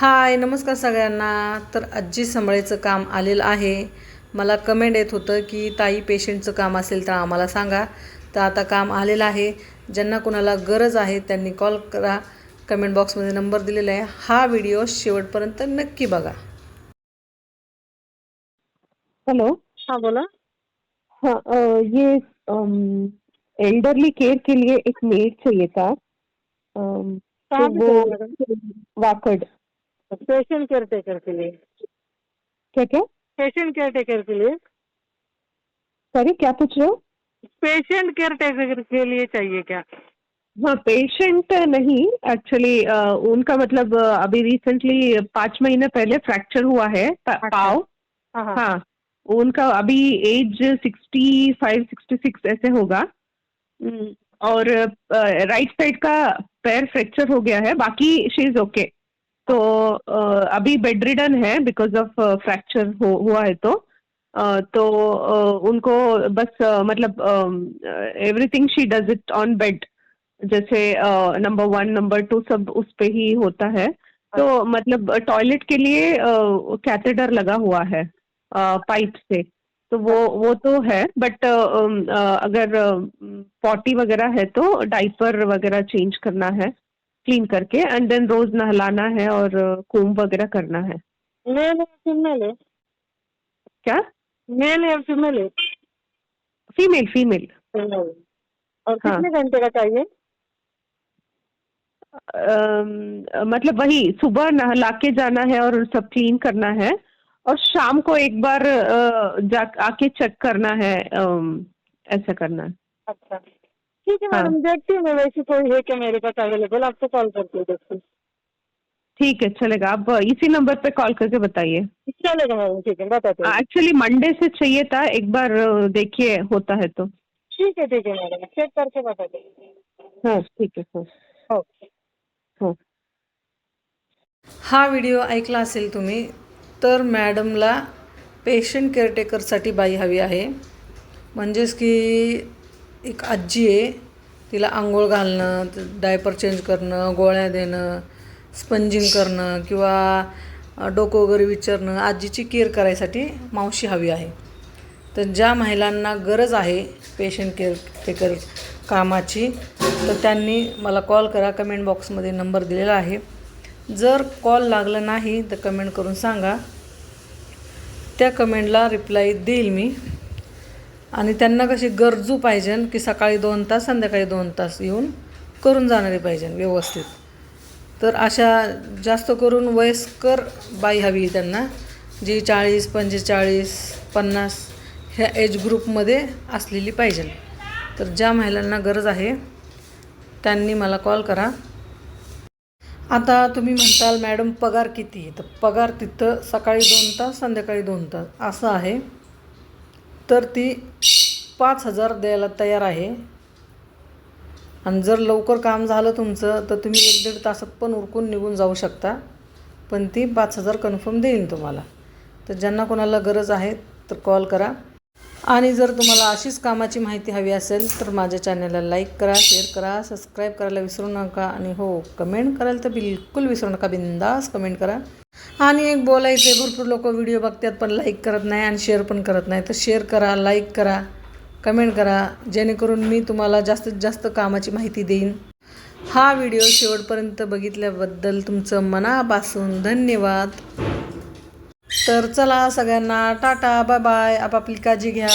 हाय नमस्कार सगळ्यांना. तर आजी संभाळीचं काम आलेलं आहे. मला कमेंट येत होतं की ताई पेशंटचं काम असेल तर आम्हाला सांगा. तर आता काम आलेलं आहे. ज्यांना कोणाला गरज आहे त्यांनी कॉल करा. कमेंट बॉक्समध्ये नंबर दिलेला आहे. हा व्हिडिओ शेवटपर्यंत नक्की बघा. हेलो हाँ बोला. हाँ ये एल्डरली केयर के लिए एक मेड चाहिए था. तो वो वाकड. पेशेंट केयर टेकर के लिए। क्या क्या? पेशेंट केयर टेकर के लिए। सॉरी क्या पूछ रहे हो? पेशेंट केयर टेकर के लिए चाहिए क्या? हाँ पेशेंट नहीं एक्चुअली उनका मतलब अभी रिसेंटली पाँच महीने पहले फ्रैक्चर हुआ है प- अच्छा। हाँ हाँ। हाँ उनका अभी age sixty five sixty six ऐसे होगा। हम्म, और राइट साइड का पैर फ्रैक्चर हो गया है बाकी शी इज़ ओके तो अभी बेड रिडन है बिकॉज़ ऑफ़ फ्रैक्चर हो, हुआ है तो। तो उनको बस मतलब everything she does it on bed जैसे नंबर वन नंबर टू सब उस पे ही होता है। तो मतलब टॉयलेट के लिए कैथेटर लगा हुआ है पाइप से। तो वो वो तो है बट अगर पॉटी वगैरह है तो डाइपर वगैरह चेंज करना है। क्लीन करके एंड देन रोज नहलाना है और कोम वगैरह करना है। मेल है फीमेल है। क्या? मेल है फीमेल है। फीमेल फीमेल फीमेल और हाँ। कितने घंटे का चाहिए? मतलब वही सुबह नहला के जाना है और सब क्लीन करना है और शाम को एक बार जा आके चेक करना है ऐसा करना है। अच्छा। ठीक है हाँ। मैडम. देखती हूँ मैं वैसे कोई है क्या मेरे पास अवेलेबल आपको कॉल करती हूँ देखती हूँ ठीक है चलेगा. आप इसी नंबर पे कॉल करके बताइए. चलेगा मैडम. ठीक है बताते हैं. एक्चुअली मंडे से चाहिए था. एक बार देखिए होता है तो. ठीक है ठीक है मैडम. चेक करके बताते हैं. हाँ ठीक है ओके हाँ. हा. व्हिडिओ ऐकला असेल तुम्ही तर मॅडमला पेशंट केअरटेकरसाठी बाई हवी आहे. म्हणजेच की एक आजी आहे तिला आंघोळ घालणं डायपर चेंज करणं गोळ्या देणं स्पंजिंग करणं किंवा डोकं वगैरे विचारणं आजीची केअर करायसाठी मावशी हवी आहे. तर ज्या महिलांना गरज आहे पेशंट केअर टेकर कामाची तर त्यांनी मला कॉल करा. कमेंट बॉक्समध्ये नंबर दिलेला आहे. जर कॉल लागला नाही तर कमेंट करून सांगा. त्या कमेंटला रिप्लाय देईल मी. आणि त्यांना कशी गरजू पाहिजे की सकाळी दोन तास संध्याकाळी दोन तास येऊन करून जाणारी पाहिजे व्यवस्थित. तर अशा जास्त करून वयस्कर बाई हवी त्यांना जी चाळीस पंचेचाळीस पन्नास ह्या एज ग्रुपमध्ये असलेली पाहिजे. तर ज्या महिलांना गरज आहे त्यांनी मला कॉल करा. आता तुम्ही म्हणताल मॅडम पगार किती तर पगार तिथं सकाळी दोन तास संध्याकाळी दोन तास असं आहे. तर ती पाच हजार द्यायला तयार आहे. आणि जर लवकर काम झालं तुमचं तर तुम्ही एक दीड तासात पण उरकून निघून जाऊ शकता. पण ती पाच हजार कन्फर्म देईन तुम्हाला. तर ज्यांना कोणाला गरज आहे तर कॉल करा. आणि जर तुम्हाला अशीच कामाची माहिती हवी असेल तर माझ्या चॅनलला लाईक करा शेअर करा सबस्क्राईब करायला विसरू नका. आणि हो कमेंट करायला तर बिलकुल विसरू नका. बिंदास कमेंट करा. आणि एक बोलायचे भरपूर लोक व्हिडिओ बघतात पण लाईक करत नाही आणि शेअर पण करत नाही. तर शेअर करा लाईक करा कमेंट करा जेणेकरून मी तुम्हाला जास्तीत जास्त कामाची माहिती देईन. हा व्हिडिओ शेवटपर्यंत बघितल्याबद्दल तुमचं मनापासून धन्यवाद. तर चला सगळ्यांना टाटा बाय बाय आपापली काळजी घ्या.